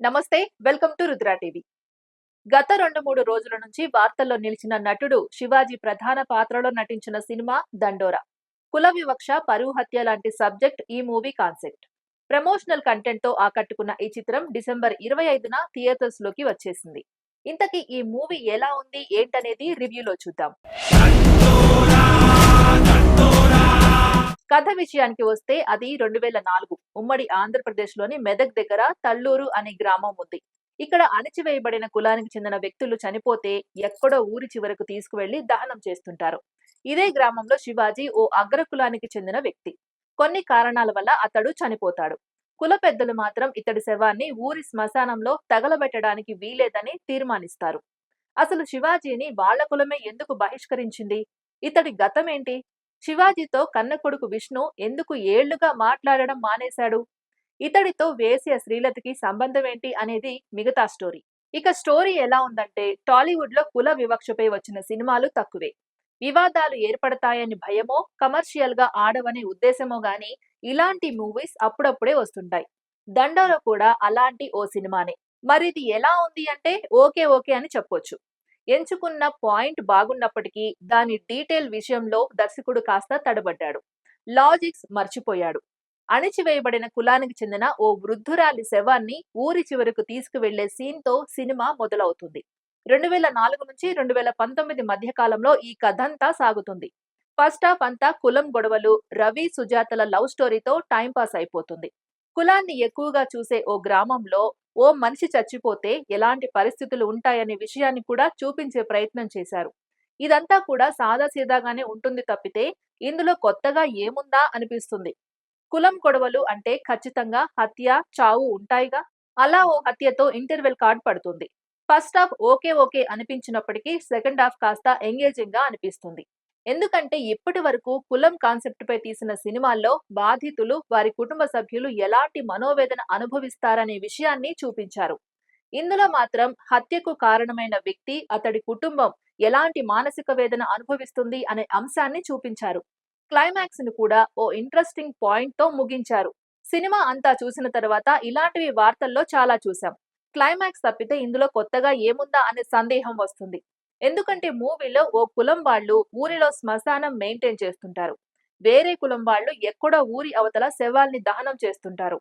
నమస్తే welcome to Rudra TV. గత రెండు మూడు రోజుల నుంచి వార్తల్లో నిలిచిన నటుడు శివాజీ ప్రధాన పాత్రలో నటించిన సినిమా దండోరా. కుల వివక్ష పరువు హత్య లాంటి సబ్జెక్ట్ ఈ మూవీ కాన్సెప్ట్. ప్రమోషనల్ కంటెంట్తో ఆకట్టుకున్న ఈ చిత్రం డిసెంబర్ ఇరవై ఐదున థియేటర్స్లోకి వచ్చేసింది. ఇంతకీ ఈ మూవీ ఎలా ఉంది ఏంటనేది రివ్యూలో చూద్దాం. కథ విషయానికి వస్తే అది రెండు వేల నాలుగు ఉమ్మడి ఆంధ్రప్రదేశ్లోని మెదక్ దగ్గర తల్లూరు అనే గ్రామం ఉంది. ఇక్కడ అణచివేయబడిన కులానికి చెందిన వ్యక్తులు చనిపోతే ఎక్కడో ఊరి చివరకు తీసుకువెళ్ళి దహనం చేస్తుంటారు. ఇదే గ్రామంలో శివాజీ ఓ అగ్ర కులానికి చెందిన వ్యక్తి. కొన్ని కారణాల వల్ల అతడు చనిపోతాడు. కుల పెద్దలు మాత్రం ఇతడి శవాన్ని ఊరి శ్మశానంలో తగలబెట్టడానికి వీలేదని తీర్మానిస్తారు. అసలు శివాజీని వాళ్ళ కులమే ఎందుకు బహిష్కరించింది? ఇతడి గతం ఏంటి శివాజీతో కన్న కొడుకు విష్ణు ఎందుకు ఏళ్ళుగా మాట్లాడడం మానేశాడు? ఇతడితో వేశ్య శ్రీలతకి సంబంధం ఏంటి అనేది మిగతా స్టోరీ. ఇక స్టోరీ ఎలా ఉందంటే టాలీవుడ్లో కుల వివక్షపై వచ్చిన సినిమాలు తక్కువే. వివాదాలు ఏర్పడతాయని భయమో కమర్షియల్గా ఆడవనే ఉద్దేశమో గాని ఇలాంటి మూవీస్ అప్పుడప్పుడే వస్తుంటాయి. దండలో కూడా అలాంటి ఓ సినిమానే. మరి ఇది ఎలా ఉంది అంటే ఓకే ఓకే అని చెప్పొచ్చు. ఎంచుకున్న పాయింట్ బాగున్నప్పటికీ దాని డీటెయిల్ విషయంలో దర్శకుడు కాస్త తడబడ్డాడు. లాజిక్స్ మర్చిపోయాడు. అణిచివేయబడిన కులానికి చెందిన ఓ వృద్ధురాలి శవాన్ని ఊరి చివరకు తీసుకువెళ్ళే సీన్తో సినిమా మొదలవుతుంది. రెండు వేల నాలుగు నుంచి రెండు వేల పంతొమ్మిది మధ్య కాలంలో ఈ కథంతా సాగుతుంది. ఫస్ట్ హాఫ్ అంతా కులం గొడవలు రవి సుజాతల లవ్ స్టోరీతో టైంపాస్ అయిపోతుంది. కులాన్ని ఎక్కువగా చూసే ఓ గ్రామంలో ఓ మనిషి చచ్చిపోతే ఎలాంటి పరిస్థితులు ఉంటాయనే విషయాన్ని కూడా చూపించే ప్రయత్నం చేశారు. ఇదంతా కూడా సాదాసీదాగానే ఉంటుంది తప్పితే ఇందులో కొత్తగా ఏముందా అనిపిస్తుంది? కులం గొడవలు అంటే ఖచ్చితంగా హత్య చావు ఉంటాయిగా? అలా ఓ హత్యతో ఇంటర్వెల్ కార్డ్ పడుతుంది. ఫస్ట్ హాఫ్ ఓకే ఓకే అనిపించినప్పటికీ సెకండ్ హాఫ్ కాస్త ఎంగేజింగ్గా అనిపిస్తుంది. ఎందుకంటే ఇప్పటి వరకు కులం కాన్సెప్ట్ పై తీసిన సినిమాల్లో బాధితులు వారి కుటుంబ సభ్యులు ఎలాంటి మనోవేదన అనుభవిస్తారనే విషయాన్ని చూపించారు. ఇందులో మాత్రం హత్యకు కారణమైన వ్యక్తి అతడి కుటుంబం ఎలాంటి మానసిక వేదన అనుభవిస్తుంది అనే అంశాన్ని చూపించారు. క్లైమాక్స్ను కూడా ఓ ఇంట్రెస్టింగ్ పాయింట్తో ముగించారు. సినిమా అంతా చూసిన తర్వాత ఇలాంటివి వార్తల్లో చాలా చూసాం క్లైమాక్స్ తప్పితే ఇందులో కొత్తగా ఏముందా అనే సందేహం వస్తుంది. ఎందుకంటే మూవీలో ఓ కులం వాళ్ళు ఊరిలో శ్మశానం మెయింటైన్ చేస్తుంటారు. వేరే కులం వాళ్ళు ఎక్కడో ఊరి అవతల శవాల్ని దహనం చేస్తుంటారు.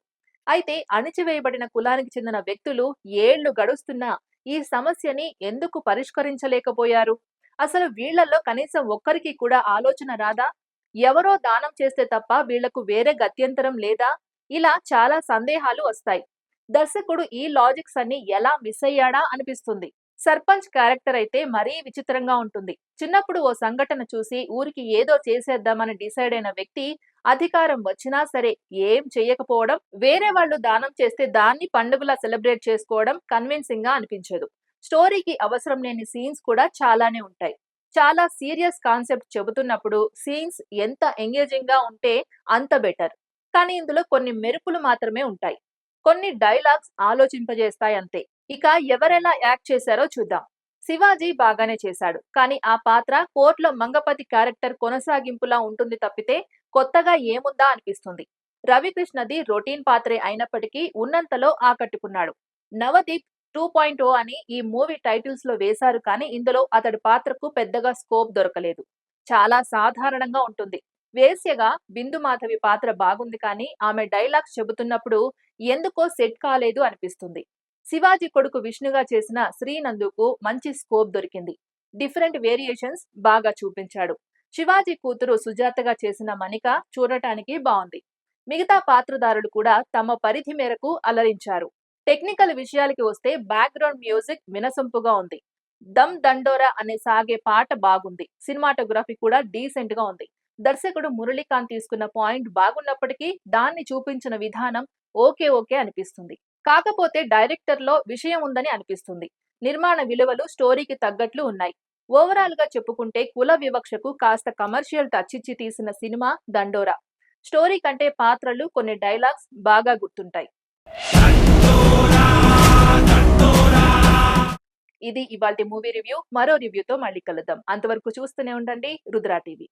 అయితే అణిచివేయబడిన కులానికి చెందిన వ్యక్తులు ఏళ్ళు గడుస్తున్నా ఈ సమస్యని ఎందుకు పరిష్కరించలేకపోయారు? అసలు వీళ్ళలో కనీసం ఒక్కరికి కూడా ఆలోచన రాదా? ఎవరో దానం చేస్తే తప్ప వీళ్ళకు వేరే గత్యంతరం లేదా? ఇలా చాలా సందేహాలు వస్తాయి. దర్శకుడు ఈ లాజిక్స్ అన్ని ఎలా మిస్ అయ్యాడా అనిపిస్తుంది. సర్పంచ్ క్యారెక్టర్ అయితే మరీ విచిత్రంగా ఉంటుంది. చిన్నప్పుడు ఓ సంఘటన చూసి ఊరికి ఏదో చేసేద్దామని డిసైడ్ అయిన వ్యక్తి అధికారం వచ్చినా సరే ఏం చేయకపోవడం వేరే వాళ్ళు దానం చేస్తే దాన్ని పండుగలా సెలబ్రేట్ చేసుకోవడం కన్విన్సింగ్గా అనిపించదు. స్టోరీకి అవసరం లేని సీన్స్ కూడా చాలానే ఉంటాయి. చాలా సీరియస్ కాన్సెప్ట్ చెబుతున్నప్పుడు సీన్స్ ఎంత ఎంగేజింగ్గా ఉంటే అంత బెటర్. కానీ ఇందులో కొన్ని మెరుపులు మాత్రమే ఉంటాయి. కొన్ని డైలాగ్స్ ఆలోచింపజేస్తాయి అంతే ఇక ఎవరెలా యాక్ట్ చేశారో చూద్దాం. శివాజీ బాగానే చేశాడు. కానీ ఆ పాత్ర కోర్టులో మంగపతి క్యారెక్టర్ కొనసాగింపులా ఉంటుంది తప్పితే కొత్తగా ఏముందా అనిపిస్తుంది. రవికృష్ణది రొటీన్ పాత్రే అయినప్పటికీ ఉన్నంతలో ఆకట్టుకున్నాడు. నవదీప్ టూ పాయింట్ ఓ అని ఈ మూవీ టైటిల్స్లో వేశారు కానీ ఇందులో అతడి పాత్రకు పెద్దగా స్కోప్ దొరకలేదు. చాలా సాధారణంగా ఉంటుంది. వేశ్యగా బిందు మాధవి పాత్ర బాగుంది కానీ ఆమె డైలాగ్స్ చెబుతున్నప్పుడు ఎందుకో సెట్ కాలేదు అనిపిస్తుంది. శివాజీ కొడుకు విష్ణుగా చేసిన శ్రీనందుకు మంచి స్కోప్ దొరికింది. డిఫరెంట్ వేరియేషన్స్ బాగా చూపించాడు. శివాజీ కూతురు సుజాతగా చేసిన మణిక చూడటానికి బాగుంది మిగతా పాత్రదారులు కూడా తమ పరిధి మేరకు అలరించారు. టెక్నికల్ విషయాలకి వస్తే బ్యాక్గ్రౌండ్ మ్యూజిక్ వినసొంపుగా ఉంది. దమ్ దండోరా అనే సాగే పాట బాగుంది. సినిమాటోగ్రఫీ కూడా డీసెంట్గా ఉంది. దర్శకుడు మురళీకాంత్ తీసుకున్న పాయింట్ బాగున్నప్పటికీ దాన్ని చూపించిన విధానం ఓకే ఓకే అనిపిస్తుంది. కాకపోతే డైరెక్టర్లో విషయం ఉందని అనిపిస్తుంది. నిర్మాణ విలువలు స్టోరీకి తగ్గట్లు ఉన్నాయి. ఓవరాల్గా చెప్పుకుంటే కుల వివక్షకు కాస్త కమర్షియల్ టచ్ ఇచ్చి తీసిన సినిమా దండోరా. స్టోరీ కంటే పాత్రలు కొన్ని డైలాగ్స్ బాగా గుర్తుంటాయి. ఇది ఇవాళ మూవీ రివ్యూ. మరో రివ్యూతో మళ్ళీ కలుద్దాం. అంతవరకు చూస్తూనే ఉండండి. రుద్రా టీవీ.